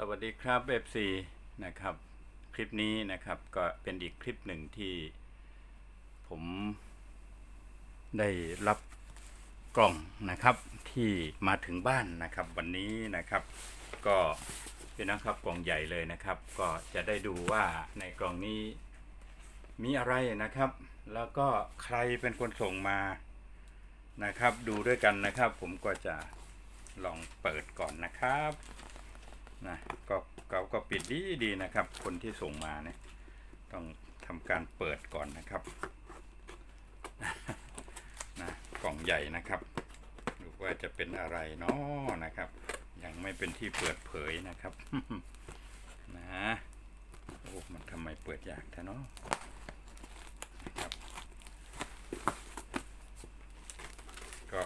สวัสดีครับ FC นะครับ คลิปนี้นะครับก็เป็นอีกคลิปหนึ่งที่ผมได้รับกล่องนะครับที่มาถึงบ้านนะครับ วันนี้นะครับ ก็เป็นนะครับกล่องใหญ่เลยนะครับ ก็จะได้ดูว่าในกล่องนี้มีอะไรนะครับ แล้วก็ใครเป็นคนส่งมานะครับ ดูด้วยกันนะครับ ผมก็จะลองเปิดก่อนนะครับ นะก็เขาก็ปิดดีดีๆนะครับ คนที่ส่งมาเนี่ย ต้องทำการเปิดก่อนนะครับนะกล่องใหญ่นะครับดูว่าจะเป็นอะไรเนาะนะครับ ยังไม่เป็นที่เปิดเผยนะครับนะโอ้มันทำไมเปิดยากแท้เนาะนะครับ ก็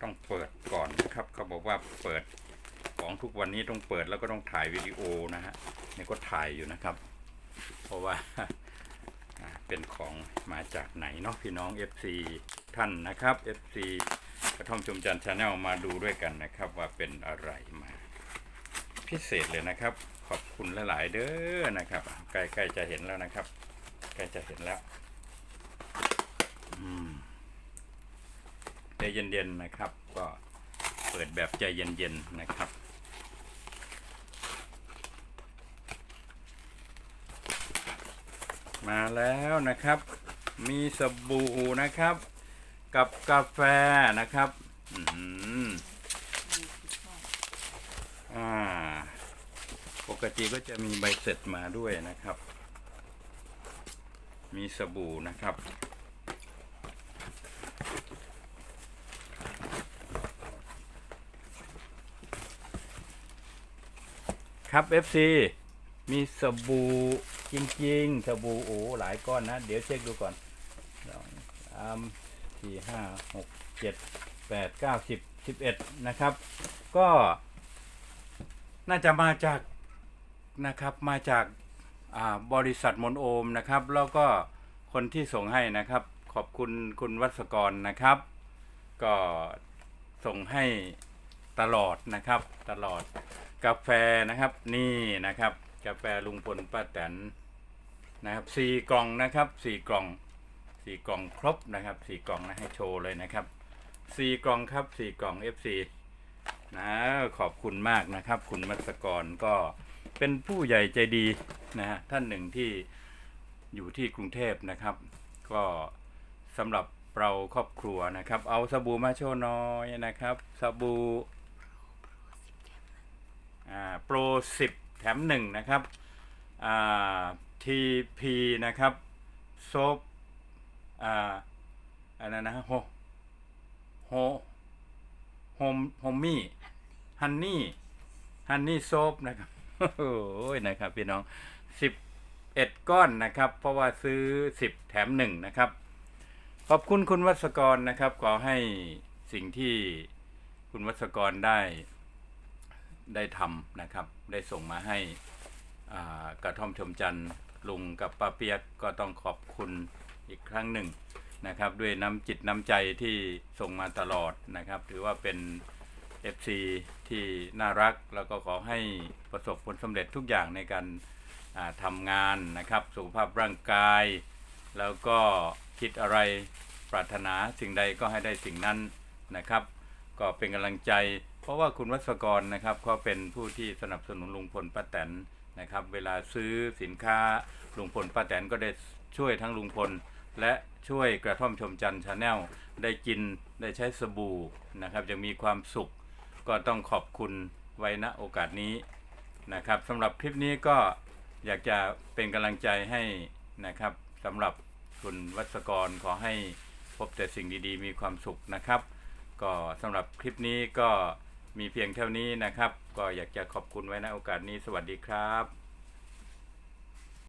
ต้องเปิดก่อนนะครับเขาบอกว่าเปิด ของทุกวันนี้ต้องเปิดแล้วก็ต้องถ่ายวิดีโอนะฮะนี่ก็ถ่ายอยู่นะครับ เพราะว่าเป็นของมาจากไหนเนาะพี่น้อง FC ท่านนะครับ FC กระท่อมชมจันทร์ชาแนลมาดูด้วยกันนะครับ ว่าเป็นอะไรมา พิเศษเลยนะครับ ขอบคุณหลาย ๆ เด้อนะครับใกล้ๆจะเห็นแล้วนะครับใกล้จะเห็นแล้วใจเย็น ๆ นะครับ ก็เปิดแบบใจเย็น ๆ นะครับ มาแล้วนะครับ มีสบู่นะครับ กับกาแฟนะครับอืมอ่า ปกติก็จะมีใบเสร็จมาด้วยนะครับ มีสบู่นะครับครับ FC มีสบู่ จริงๆสบู่โอ้หลายก้อนนะ เดี๋ยวเช็คดูก่อนสองสามสี่ห้าหกเจ็ดแปดเก้าสิบสิบเอ็ดนะครับ ก็น่าจะมาจากนะครับมาจากาบริษัทมนโอมนะครับ แล้วก็คนที่ส่งให้นะครับ ขอบคุณคุณวัศกรนะครับ ก็ส่งให้ตลอดนะครับตลอดกาแฟนะครับนี่นะครับ กาแฟลุงพลป้าแตน นะครับสี่กล่องนะครับสี่กล่องสี่กล่องครบนะครับสี่กล่องนะให้โชว์เลยนะครับสี่กล่องครับสี่กล่อง FC นะขอบคุณมากนะครับ คุณมัสกรก็เป็นผู้ใหญ่ใจดีนะฮะท่านหนึ่งที่อยู่ที่กรุงเทพนะครับ ก็สำหรับเราครอบครัวนะครับ เอาสบู่มาโชว์น้อยนะครับสบู่อ่าโปร10แถม1นะครับอ่า TP นะครับโซฟอ่าอันนั้นนะโฮโฮโฮมโฮมมี่ฮันนี่ฮันนี่โซฟนะครับโอ้ยนะครับพี่น้อง11ก้อนนะครับ เพราะว่าซื้อ10แถม1นะครับ ขอบคุณคุณวัศกรนะครับ ขอให้สิ่งที่คุณวัศกรได้ได้ทำนะครับ ได้ส่งมาให้กระท่อมชมจันทร์ ลุงกับป้าเปียกก็ต้องขอบคุณอีกครั้งหนึ่งนะครับ ด้วยน้ำจิตน้ำใจที่ส่งมาตลอดนะครับ ถือว่าเป็น FC ที่น่ารักแล้วก็ขอให้ประสบผลสำเร็จทุกอย่างในการาทำงานนะครับ สุขภาพร่างกาย แล้วก็คิดอะไรปรารถนาสิ่งใดก็ให้ได้สิ่งนั้นนะครับ ก็เป็นกำลังใจ เพราะว่าคุณวัศกรนะครับก็เป็นผู้ที่สนับสนุนลุงพลป้าแตน นะครับเวลาซื้อสินค้าลุงพลป้าแตนก็ได้ช่วยทั้งลุงพล และช่วยกระท่อมชมจันทร์ชาแนลได้กินได้ใช้สบู่นะครับยังมีความสุขก็ต้องขอบคุณไว้ณโอกาสนี้นะครับสำหรับคลิปนี้ก็อยากจะเป็นกำลังใจให้นะครับสำหรับคุณวัศกรขอให้พบแต่สิ่งดีๆ มีความสุขนะครับ ก็สำหรับคลิปนี้ก็ มีเพียงเท่านี้นะครับ ก็อยากจะขอบคุณไว้ณโอกาสนี้สวัสดีครับ